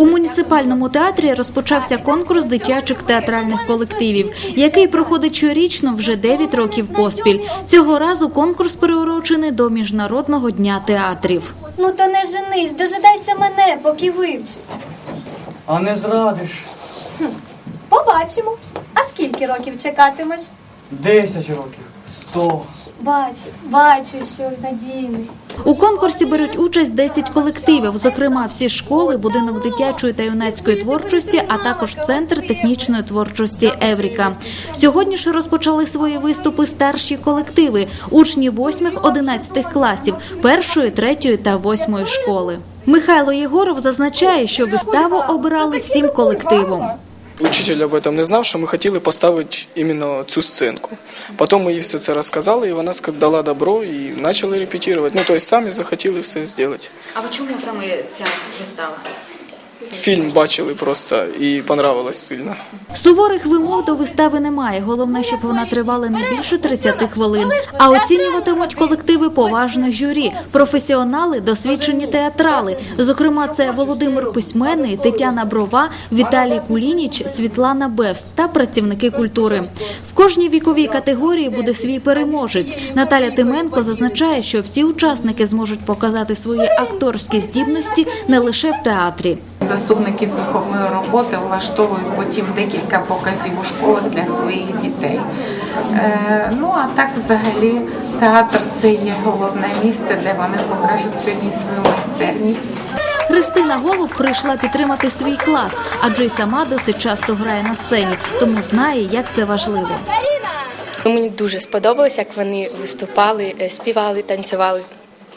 У муніципальному театрі розпочався конкурс дитячих театральних колективів, який проходить щорічно вже 9 років поспіль. Цього разу конкурс приурочений до міжнародного дня театрів. Ну то не женись, дожидайся мене, поки вивчусь. А не зрадиш. Побачимо. А скільки років чекатимеш? Десять років, сто. Бачу, бачу, що надійний. У конкурсі беруть участь 10 колективів, зокрема всі школи, будинок дитячої та юнацької творчості, а також центр технічної творчості Евріка. Сьогодні ж розпочали свої виступи старші колективи, учні 8-11 класів, першої, третьої та восьмої школи. Михайло Єгоров зазначає, що виставу обирали всім колективом. Учитель об этом не знав, що ми хотіли поставити іменно цю сценку. Потім ми їй все це розказали, і вона дала добро і почали репетувати. Ну, тобто самі захотіли все зробити. А чому саме ця вистава? Фільм бачили просто і понравилось сильно. Суворих вимог до вистави немає. Головне, щоб вона тривала не більше 30 хвилин. А оцінюватимуть колективи поважне журі, професіонали, досвідчені театрали. Зокрема, це Володимир Письменний, Тетяна Брова, Віталій Кулініч, Світлана Бевс та працівники культури. В кожній віковій категорії буде свій переможець. Наталя Тименко зазначає, що всі учасники зможуть показати свої акторські здібності не лише в театрі. Заступники з виховної роботи влаштовують потім декілька показів у школах для своїх дітей. Е, ну а так, взагалі, театр це є головне місце, де вони покажуть сьогодні свою майстерність. Христина Голуб прийшла підтримати свій клас, адже й сама досить часто грає на сцені, тому знає, як це важливо. Мені дуже сподобалось, як вони виступали, е, співали, танцювали.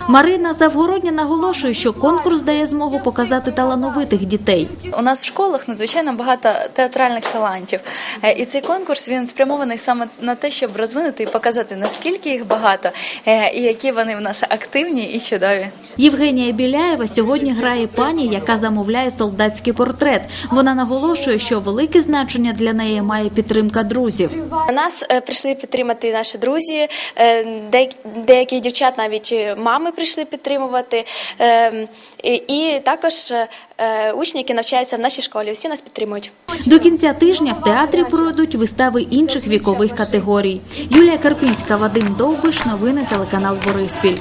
Марина Завгородня наголошує, що конкурс дає змогу показати талановитих дітей. У нас в школах надзвичайно багато театральних талантів, Е, і цей конкурс він спрямований саме на те, щоб розвинути і показати наскільки їх багато, е, і які вони в нас активні і чудові. Євгенія Біляєва сьогодні грає пані, яка замовляє солдатський портрет. Вона наголошує, що велике значення для неї має підтримка друзів. Нас е, прийшли підтримати наші друзі, деякі- деякі дівчат навіть мами прийшли підтримувати. е, і- І також е, е, учні, які навчаються в нашій школі, всі нас підтримують. До кінця тижня в театрі пройдуть вистави інших вікових категорій. Юлія Карпінська, Вадим Довбиш, новини телеканал Бориспіль.